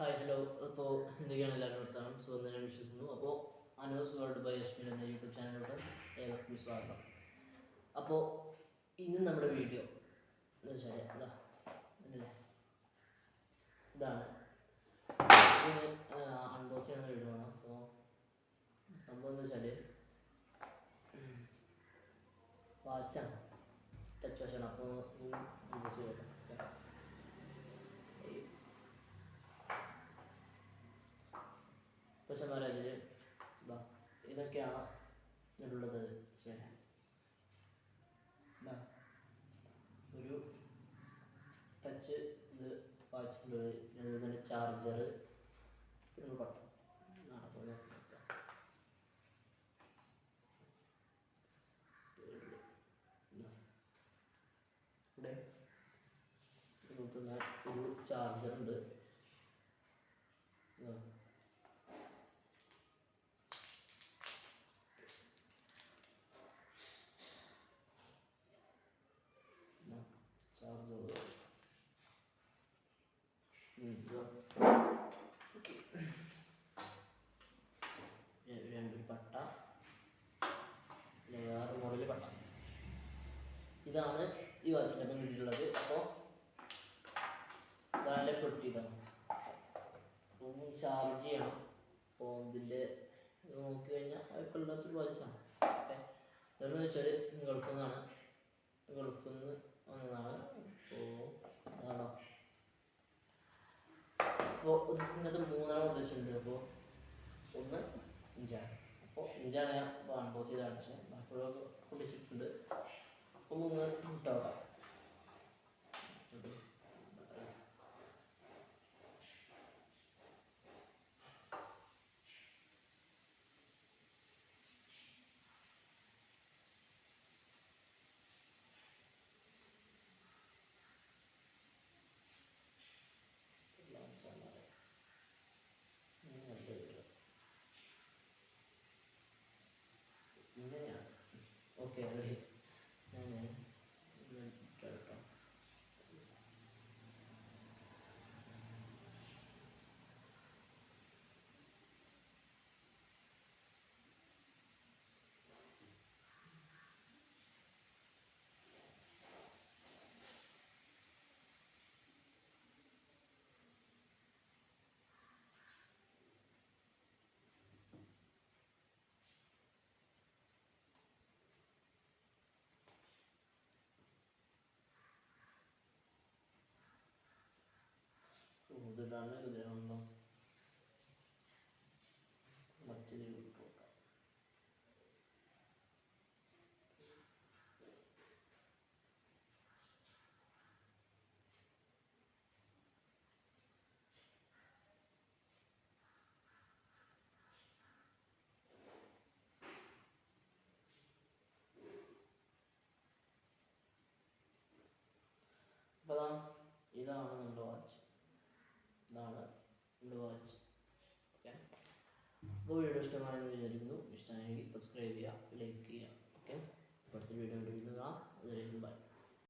Hi hello അപ്പോൾ എന്തൊക്കെയാണ് എല്ലാവരും നിർത്തണം സുഖം തന്നെ വിശ്വസിക്കുന്നു. അപ്പോൾ അനോസ് വേൾഡ് ബൈ അശ്വിൻ എന്ന യൂട്യൂബ് ചാനലിലോട്ട് ഏവർക്കും സ്വാഗതം. അപ്പോൾ ഇന്ന് നമ്മുടെ വീഡിയോ എന്താ വെച്ചാൽ ഇതാ അല്ലേ? ഇതാണ്. ഇത് അൺബോക്സ് ചെയ്യുന്ന വീഡിയോ ആണ് അപ്പോൾ സംഭവം എന്ന് വെച്ചാൽ വാച്ചാണ്. ടച്ച് വാച്ചാണ് അപ്പോൾ അൺബോസ് ചെയ്തോട്ടെ പുരുഷന്മാരെ അതിൽ ഇതാ ഇതൊക്കെയാണ് ഇതിലുള്ളത് ശരി ഒരു ടച്ച് ഇത് അതുപോലെ തന്നെ ചാർജർ പിന്നെ ബട്ടൺ. ഇവിടെ ഒരു ചാർജർ ഉണ്ട്. ഇതാണ് ഈ വാച്ചിനൊക്കെ കിട്ടിയിട്ടുള്ളത് അപ്പോൾ നാലേ പെട്ടി ഇതാണ് അപ്പം ചാർജ് ചെയ്യണം. അപ്പോൾ ഇതിന്റെ നോക്കി കഴിഞ്ഞാൽ കുഴപ്പമില്ലാത്തൊരു വാച്ചാണ് ഓക്കെ. ഇതെന്ന് വെച്ചാൽ ഗൾഫിൽ നിന്നാണ്. ഗൾഫിൽ നിന്ന് വന്നതാണ്. അപ്പോൾ അതാണോ അപ്പോൾ ഇന്നത്തെ മൂന്നാണ് ഉദ്ദേശിച്ചിട്ടുണ്ട്. അപ്പോൾ ഒന്ന് ഇഞ്ചാണ് അപ്പോൾ ഇഞ്ചാണ് ഞാൻ അൺബോക്സ് ചെയ്ത് കാണിച്ചത്. ബാക്കിയുള്ളവർക്ക് പൊട്ടിച്ചിട്ടുണ്ട്. മൂന്ന് മുട്ടാവാം ഇങ്ങനെയാണ് ഓക്കെ കുതിരണ്ടോ മറ്റൊരു പോക്കാം അപ്പോൾ ഇതാണ് നമ്മുടെ വാച്ച് ഇതാണ് നമ്മുടെ വാച്ച് ഓക്കെ അപ്പോൾ വീഡിയോ ഇഷ്ടമായെന്ന് വിചാരിക്കുന്നു. ഇഷ്ടമായെങ്കിൽ സബ്സ്ക്രൈബ് ചെയ്യുക ലൈക്ക് ചെയ്യുക. ഓക്കെ അടുത്ത വീഡിയോ വീണ്ടും കാണാം. അതുവരെയും ബൈ